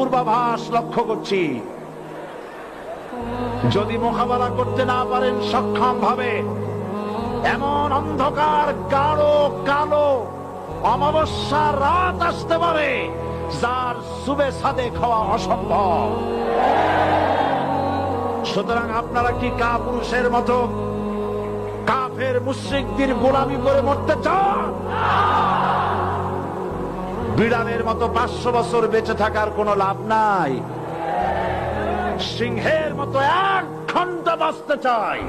পূর্বাভাস লক্ষ্য করছি। যদি মোকাবেলা করতে না পারেন সক্ষম ভাবে এমন অন্ধকার গাঢ়, কালো অমাবস্যার রাত আসতে পারে, যার সুবে সাদে খাওয়া অসম্ভব। সুতরাং আপনারা কি কা পুরুষের মতো কাফের মুশ্রিকদের গোলামি করে মরতে চান? বিড়ালের মতো পাঁচশো বছর বেঁচে থাকার কোনো লাভ নাই। সিংহের মতো এক ঘণ্টা বাঁচতে চাই